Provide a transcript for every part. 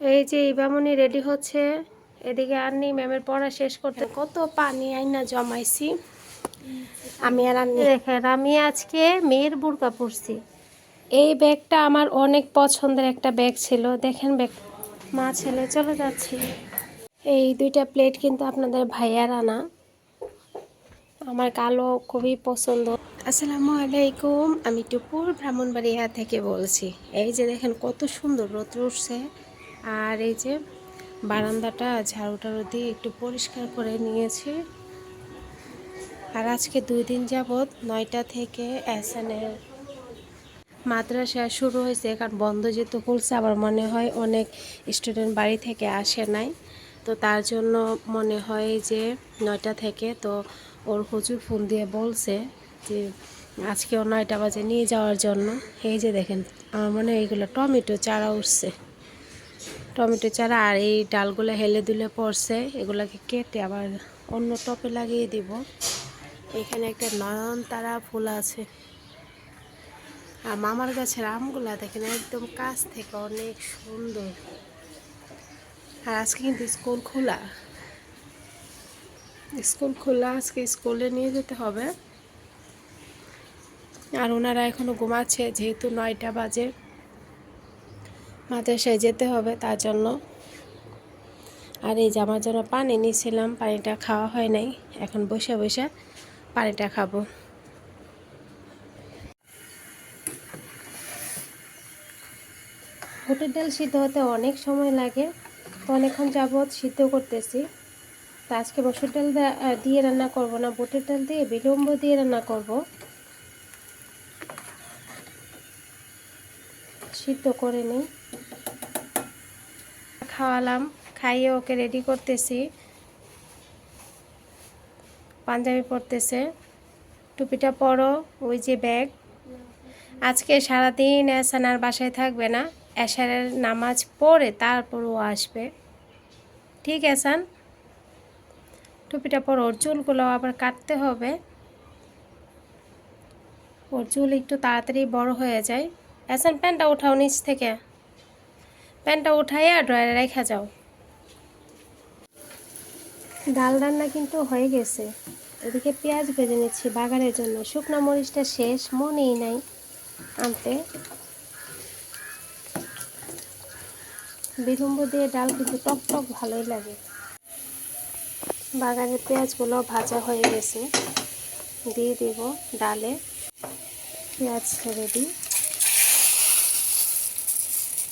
এই যে ইবামনি রেডি হচ্ছে এদিকে আন্নি ম্যামের পড়া শেষ করতে কত পানি আইনা জমাইছি। আমি আর আন্নি দেখেন আমি আজকে মেয়ের বুড়কা পরছি। এই ব্যাগটা আমার অনেক পছন্দের একটা ব্যাগ ছিল। দেখেন ব্যাগ মা ছেলে চলে যাচ্ছি। এই দুইটা প্লেট কিন্তু আপনাদের ভাইয়ার আনা। আমার কালো খুবই পছন্দ। আসসালামু আলাইকুম আমি টুপুর ব্রাহ্মণবাড়িয়া থেকে বলছি। এই যে দেখেন কত সুন্দর রোদ উঠছে। আর এই যে বারান্দাটা ঝাড়ু টাড়ু দিয়ে একটু পরিষ্কার করে নিয়েছি। আর আজকে দুই দিন যাবৎ নয়টা থেকে এসএনের মাদ্রাসা শুরু হয়েছে, কারণ বন্ধ যেহেতু খুলছে, আবার মনে হয় অনেক স্টুডেন্ট বাড়ি থেকে আসে নাই। তো তার জন্য মনে হয় যে নয়টা থেকে, তো ওর হুজুর ফোন দিয়ে বলছে যে আজকেও নয়টা বাজে নিয়ে যাওয়ার জন্য। এই যে দেখেন, আমার মনে হয় এইগুলো টমেটো চারা উঠছে। টমেটো চারা আর এই ডালগুলো হেলে দুলে পড়ছে, এগুলোকে কেটে আবার অন্য টপে লাগিয়ে দিব। এখানে একটা নয়নতারা ফুল আছে। আর মামার গাছের আমগুলা দেখেন একদম কাছ থেকে অনেক সুন্দর। আর আজকে কিন্তু স্কুল খোলা। স্কুল খোলা, আজকে স্কুলে নিয়ে যেতে হবে। আর ওনারা এখনও ঘুমাচ্ছে, যেহেতু নয়টা বাজে। মাদ্রাসায় যেতে হবে তার জন্য। আর এই যে আমার জন্য পানি নিয়েছিলাম, পানিটা খাওয়া হয় নাই। এখন বসে বসে পানিটা খাব। বুটের ডাল সিদ্ধ হতে অনেক সময় লাগে। তো অনেকক্ষণ যাবৎ সিদ্ধ করতেছি। তো আজকে মসুর ডাল দিয়ে রান্না করব না, বুটের ডাল দিয়ে বিলম্ব দিয়ে রান্না করব। সিদ্ধ করে নিই। খাওয়ালাম, খাইয়ে ওকে রেডি করতেছি। পাঞ্জাবি পরতেছে। টুপিটা পরো, ওই যে ব্যাগ আজকে সারাদিন এসান আর বাসায় থাকবে না। এশারের নামাজ পড়ে তারপর ও আসবে। ঠিক এসান টুপিটা পর, ওর চুলগুলো আবার কাটতে হবে। ওর চুল একটু তাড়াতাড়ি বড় হয়ে যায়। এসান প্যান্টটা ওঠাও নিচ থেকে। প্যান্টটা উঠাইয়া ড্রয়ারে রেখা যাও। ডাল রান্না কিন্তু হয়ে গেছে। এদিকে পেঁয়াজ ভেজে নিচ্ছি বাগানের জন্য। শুকনো মরিচটা শেষ, মনেই নাই। আনতে বিলম্ব দিয়ে ডাল কিন্তু টক টক ভালোই লাগে। বাগানের পেঁয়াজগুলো ভাজা হয়ে গেছে। দিয়ে দেব ডালে পেঁয়াজ ছেড়ে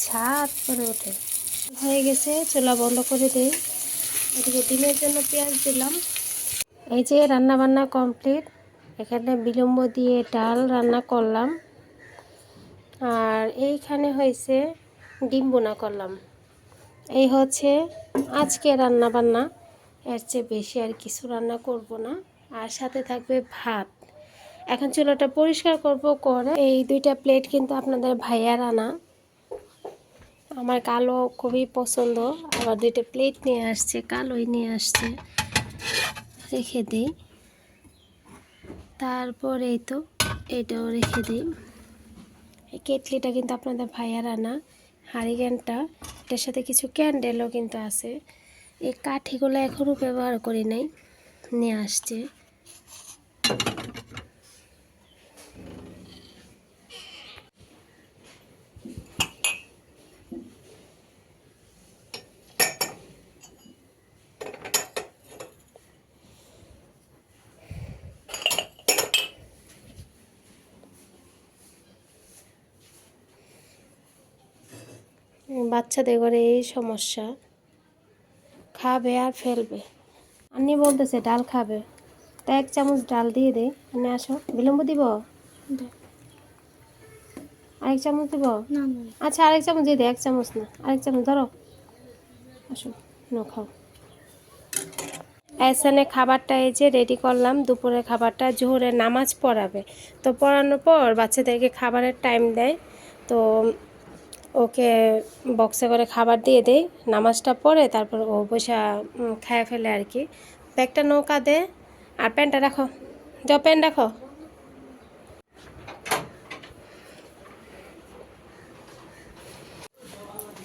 ছাদ করে ওঠে। হয়ে গেছে, চুলা বন্ধ করে দিই। এদিকে ডিমের জন্য পেঁয়াজ দিলাম। এই যে রান্না বান্না কমপ্লিট, এখানে বিলম্ব দিয়ে ডাল রান্না করলাম। আর এইখানে হয়েছে ডিম বোনা করলাম। এই হচ্ছে আজকে রান্না বান্না এর চেয়ে বেশি আর কিছু রান্না করব না। আর সাথে থাকবে ভাত। এখন চুলাটা পরিষ্কার করব, করে এই দুইটা প্লেট কিন্তু আপনাদের ভাইয়ার আনা। আমার কালো খুবই পছন্দ। আবার দুইটা প্লেট নিয়ে আসছে, কালোই নিয়ে আসছে। রেখে দিই। তারপরে তো এটাও রেখে দিই। এই কেটলিটা কিন্তু আপনাদের ভাইয়ার আনা হারিকেনটা, এটার সাথে কিছু ক্যান্ডেলও কিন্তু আছে। এই কাঠিগুলো এখনও ব্যবহার করি নাই, নিয়ে আসছে। বাচ্চাদের ঘরে এই সমস্যা। খাবে আর ফেলবে। আন্নি বলতেছে ডাল খাবে। তা এক চামচ ডাল দিয়ে দে। আন্নি আসো। বিলম্ব দিব? আরেক চামচ দিব? আচ্ছা আরেক চামচ দিয়ে দে এক চামচ না। আরেক চামচ ধরো। আসো নো খাও। এসানে খাবারটা এই যে রেডি করলাম দুপুরের খাবারটা। জোহরের নামাজ পড়াবে। তো পড়ানোর পর বাচ্চাদেরকে খাবারের টাইম দেয়। তো ওকে বক্সে করে খাবার দিয়ে দেই, নামাজটা পড়ে তারপর ও বসা খায় ফেলে আর কি। ব্যাগটা নৌকা দে, আর প্যান্টটা রাখো। যাও, প্যান্ট রাখো।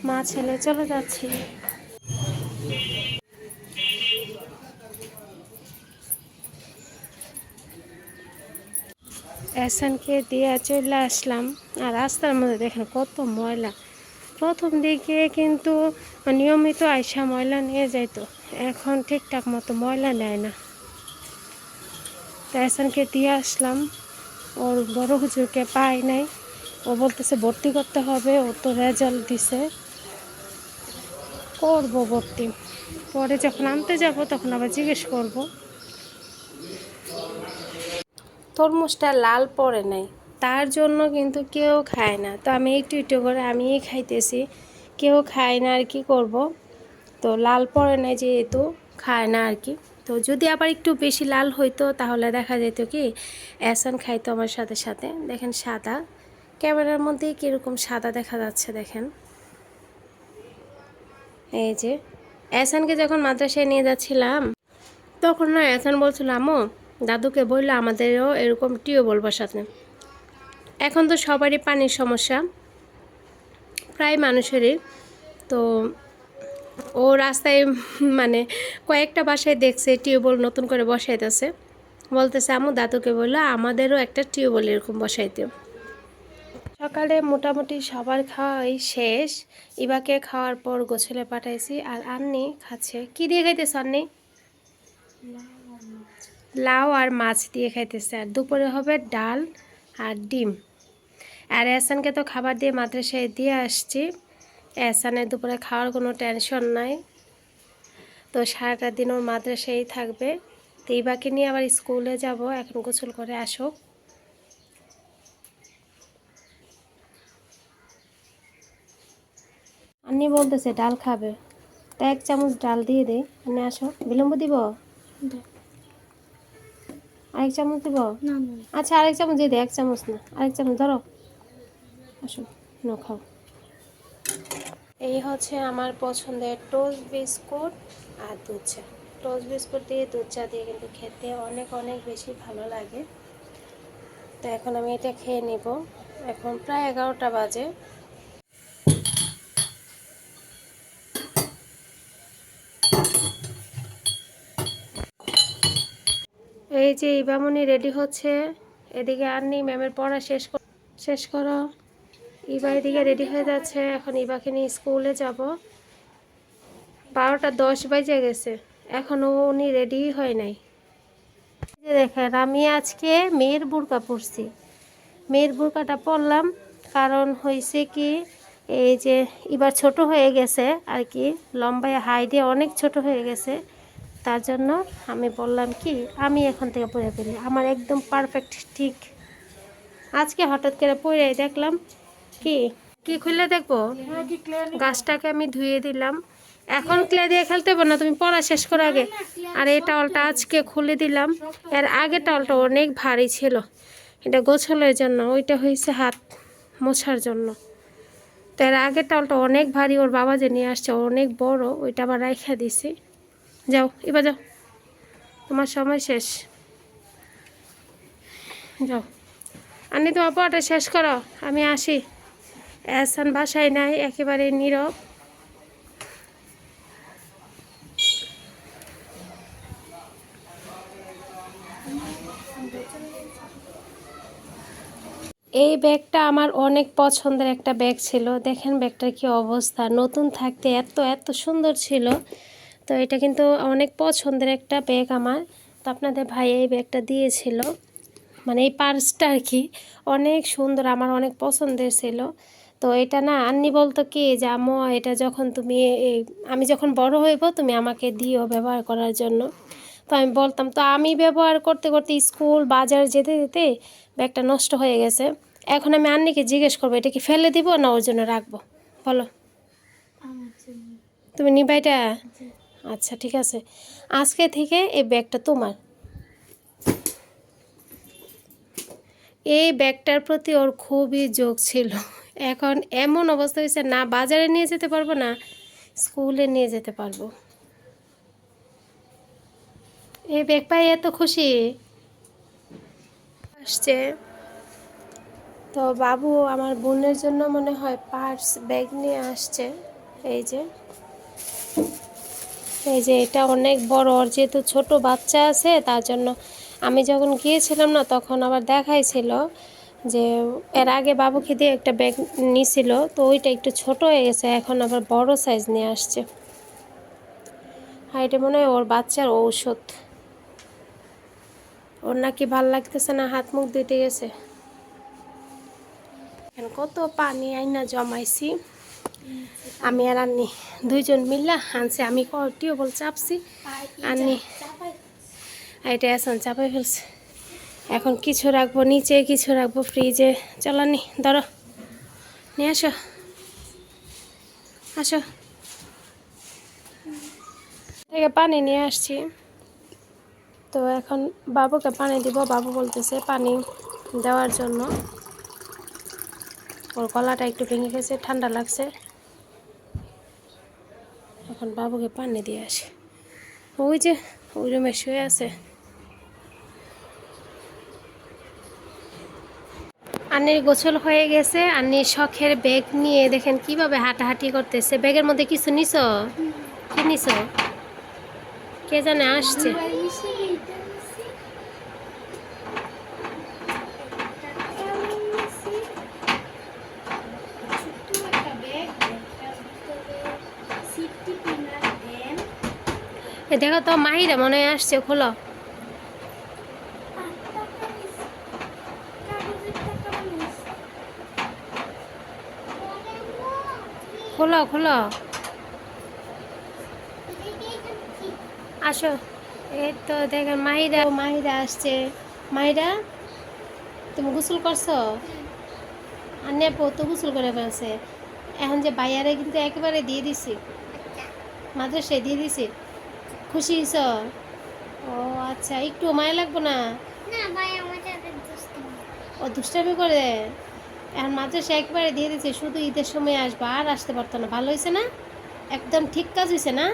মা, ছেলে, চলে যাচ্ছি। এসানকে দিয়ে চলে আসলাম। আর রাস্তার মধ্যে দেখেন কত ময়লা। প্রথম দিকে কিন্তু নিয়মিত আয়সা ময়লা নিয়ে যাইতো। এখন ঠিকঠাক মতো ময়লা নেয় না। তো এসানকে দিয়ে আসলাম। ওর বড় হুজুরকে পাই নাই। ও বলতেছে, ভর্তি করতে হবে। ও তো রেজাল্ট দিছে। করব ভর্তি। পরে যখন আনতে যাব, তখন আবার জিজ্ঞেস করব। তরমুজটা লাল পড়ে নাই। তার জন্য কিন্তু কেউ খায় না। তো আমি একটু একটু করে আমিই খাইতেছি। কেউ খায় না আর কি করব? তো লাল পড়ে নাই যেহেতু, খায় না আর কি। তো যদি আবার একটু বেশি লাল হইতো, তাহলে দেখা যেত কি অ্যাসান খাইতো আমার সাথে সাথে। দেখেন সাদা। ক্যামেরার মধ্যে কীরকম সাদা দেখা যাচ্ছে, দেখেন। এই যে অ্যাসানকে যখন মাদ্রাসায় নিয়ে যাচ্ছিলাম, তখন না অ্যাসান বলছিল, আম্মু দাদুকে বলল, আমাদেরও এরকম টিউবওয়েল বসাতে। এখন তো সবারই পানির সমস্যা, প্রায় মানুষেরই। তো ও রাস্তায় মানে কয়েকটা বাসায় দেখছে, টিউবওয়েল নতুন করে বসাইতেছে। বলতেছে আমু দাদুকে বলল, আমাদেরও একটা টিউবওয়েল এরকম বসাইতে। সকালে মোটামুটি সবার খাওয়াই শেষ। ইবাকে খাওয়ার পর গোছলে পাঠাইছি, আর আন্নি খাচ্ছে। কি দিয়ে খাইতেছে, আন্নি? লাউ আর মাছ দিয়ে খাইতেছে। আর দুপুরে হবে ডাল আর ডিম। আর এহসানকে তো খাবার দিয়ে মাদ্রাসায় দিয়ে আসছি। এহসানের দুপুরে খাওয়ার কোনো টেনশন নাই। তো সারাটা দিন ওর মাদ্রাসায় থাকবে। তো ইবাকে নিয়ে আবার স্কুলে যাব। এখন গোসল করে আসুক। আন্নি বলতেছে, ডাল খাবে। তা এক চামচ ডাল দিয়ে দে। আন্নি আসো। বিলম্ব দিব? আরেক চামচ দিব? আচ্ছা আরেক চামচ দিয়ে দে এক চামচ না আরেক চামচ ধরো। আসো নো খাও। এই হচ্ছে আমার পছন্দের টোস্ট বিস্কুট আর দুধ চা। টোস্ট বিস্কুট দিয়ে দুধ চা দিয়ে কিন্তু খেতে অনেক অনেক বেশি ভালো লাগে। তো এখন আমি এটা খেয়ে নিব। এখন প্রায় এগারোটা বাজে। এই যে ইবামনি রেডি হচ্ছে, এদিকে আননি ম্যামের পড়া শেষ শেষ করো। ইবা এদিকে রেডি হয়ে যাচ্ছে, এখন ইবাকে নিয়ে স্কুলে যাব। বারোটা দশ বাজে গেছে এখনও উনি রেডি হয় নাই। দেখেন, আমি আজকে মেয়ের বুরকা পরছি। মেয়ের বুরকাটা পরলাম, কারণ হয়েছে কি, এই যে এবার ছোট হয়ে গেছে আর কি, লম্বায় হাইটে অনেক ছোট হয়ে গেছে। তার জন্য আমি বললাম কি, আমি এখন থেকে পরে ফেলি। আমার একদম পারফেক্ট ঠিক। আজকে হঠাৎ করে পরে দেখলাম কি কি খুলে দেখব? গাছটাকে আমি ধুয়ে দিলাম। এখন ক্লে দিয়ে খেলতে পারো না, তুমি পড়া শেষ করে আগে। আর এই টাওয়ালটা আজকে খুলে দিলাম। এর আগে টাওয়ালটা অনেক ভারী ছিল। এটা গোছলের জন্য, ওইটা হয়েছে হাত মোছার জন্য। তো এর আগের টাওয়ালটা অনেক ভারী, ওর বাবা যে নিয়ে আসছে অনেক বড়, ওইটা আবার রাইখা দিছি। যাও, এবার যাও। তোমার সময় শেষ। যাও। আনি তোমার পড়াটা শেষ করো, আমি আসি। এসান বাসায় নাই, একেবারে নীরব। এই ব্যাগটা আমার অনেক পছন্দের একটা ব্যাগ ছিল। দেখেন ব্যাগটার কি অবস্থা। নতুন থাকতে এত এত সুন্দর ছিল। তো এটা কিন্তু অনেক পছন্দের একটা ব্যাগ আমার। তো আপনাদের ভাই এই ব্যাগটা দিয়েছিল। মানে এই পার্সটা আর কি অনেক সুন্দর আমার অনেক পছন্দের ছিল। তো এটা না আন্নি বলতো কি যে আম্মু এটা যখন তুমি এই আমি যখন বড় হইব তুমি আমাকে দিও ব্যবহার করার জন্য। তো আমি বলতাম তো আমি ব্যবহার করতে করতে স্কুল বাজার যেতে যেতে ব্যাগটা নষ্ট হয়ে গেছে। এখন আমি আন্নিকে জিজ্ঞেস করব এটা কি ফেলে দিব না ওর জন্য রাখব? বলো। তুমি নিবা এটা আচ্ছা ঠিক আছে। আজকে থেকে এই ব্যাগটা তোমার। এই ব্যাগটার প্রতি ওর খুবই যোগ ছিল। এখন এমন অবস্থা হয়েছে, না বাজারে নিয়ে যেতে পারব না, স্কুলে নিয়ে যেতে পারব। এই ব্যাগ পাই এত খুশি। আসছে। তো বাবু, আমার বোনের জন্য মনে হয় পার্স ব্যাগ নিয়ে আসছে। এই যে। এই যে এটা অনেক বড়, ওর যেহেতু ছোট বাচ্চা আছে, তার জন্য আমি যখন গিয়েছিলাম না, তখন আবার দেখাইছিল যে এর আগে বাবুকে দিয়ে একটা ব্যাগ নিছিল, তো ওইটা একটু ছোট হয়ে গেছে, এখন আবার বড় সাইজ নিয়ে আসছে। আর এটা মনে হয় ওর বাচ্চার ঔষধ। ওর নাকি ভালো লাগতেছে না, হাত মুখ ধুতে গেছে। কত পানি আইনা জমাইছি। আমি আর আন্নি দুইজন মিল্লা আনছি আমি টিউবল চাপছি। আন্নি এটা এখন চাপাই ফেলছে। এখন কিছু রাখব নিচে কিছু রাখব ফ্রিজে। চলানি ধরো। নিয়ে আসো। আসো। থেকে পানি নিয়ে আসছি। তো এখন বাবুকে পানি দিব বাবু বলতেছে পানি দেওয়ার জন্য। ওর গলাটা একটু ভেঙে গেছে ঠান্ডা লাগছে। এখন বাবুকে পানি দিয়ে আসে। ওই যে, ওই রুমে শুয়ে আছে। আন্নির গোসল হয়ে গেছে। আন্নির শখের ব্যাগ নিয়ে দেখেন কীভাবে হাঁটাহাঁটি করতেছে। ব্যাগের মধ্যে কিছু নিছ? কি নিছ? কে জানে আসছে। এ দেখো তো, মাহিরা মনে হয় আসছে, খোলো। খোলো খোলো। আসো। এই তো দেখেন, মাহিরা মাহিরা আসছে। মাহিরা, তুমি গোসল করছ? আর নেপো, তো গোসল করে ফেলছে। এখন যে বাইয়ারে কিন্তু একেবারে দিয়ে দিছি। মাদ্রাসায় দিয়ে দিছি। খুশি হয়েছ? ও আচ্ছা একটু মায়া লাগবো না? ও দুষ্টামি করে? এখন মাদ্রাসা একবারে দিয়ে দিচ্ছে শুধু ঈদের সময় আসবা আর আসতে পারতো না। ভালো হয়েছে না? একদম ঠিক কাজ হয়েছে না?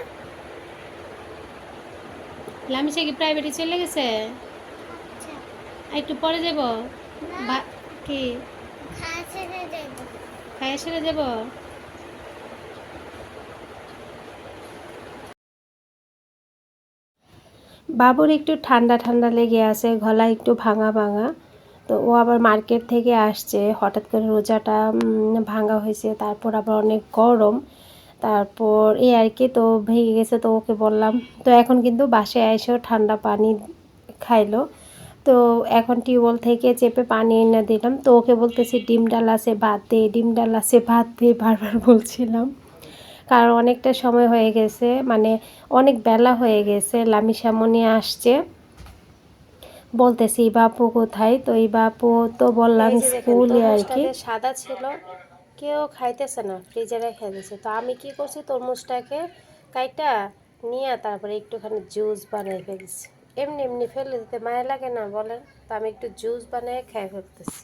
লামিসা কি প্রাইভেটে চলে গেছে? একটু পরে যাব? বা- কি? খাইয়ে সেরে যাব? বাবুর একটু ঠান্ডা ঠান্ডা লেগে আছে, গলা একটু ভাঙা ভাঙা। তো ও আবার মার্কেট থেকে আসছে, হঠাৎ করে রোজাটা ভাঙা হয়েছে, তারপর আবার অনেক গরম। তারপর এই আর কি, তো ভেঙে গেছে, তো ওকে বললাম, তো এখন কিন্তু বাসায় এসেও ঠান্ডা পানি খাইলো। তো এখন টিউবওয়েল থেকে চেপে পানি এনে দিলাম। তো ওকে বলতেছি, ডিম ডাল আছে, ভাত দে, ডিম ডাল আছে, ভাত দে, বারবার বলছিলাম। কারণ অনেকটা সময় হয়ে গেছে মানে অনেক বেলা হয়ে গেছে লামি সামনে আসছে। বলতেছি বাপু কোথায়? তো এই বাপু তো বললাম স্কুলে আর কি সাদা ছিল কেউ খাইতেছে না ফ্রিজে রেখে দিয়েছে তো আমি কি করছি তরমুজটাকে কাইটা নিয়ে তারপরে একটুখানি জুস বানিয়ে ফেলছি। এমনি এমনি ফেলে দিতে মায়া লাগে না বলেন। তো আমি একটু জুস বানিয়ে খেয়ে ফেলতেছি।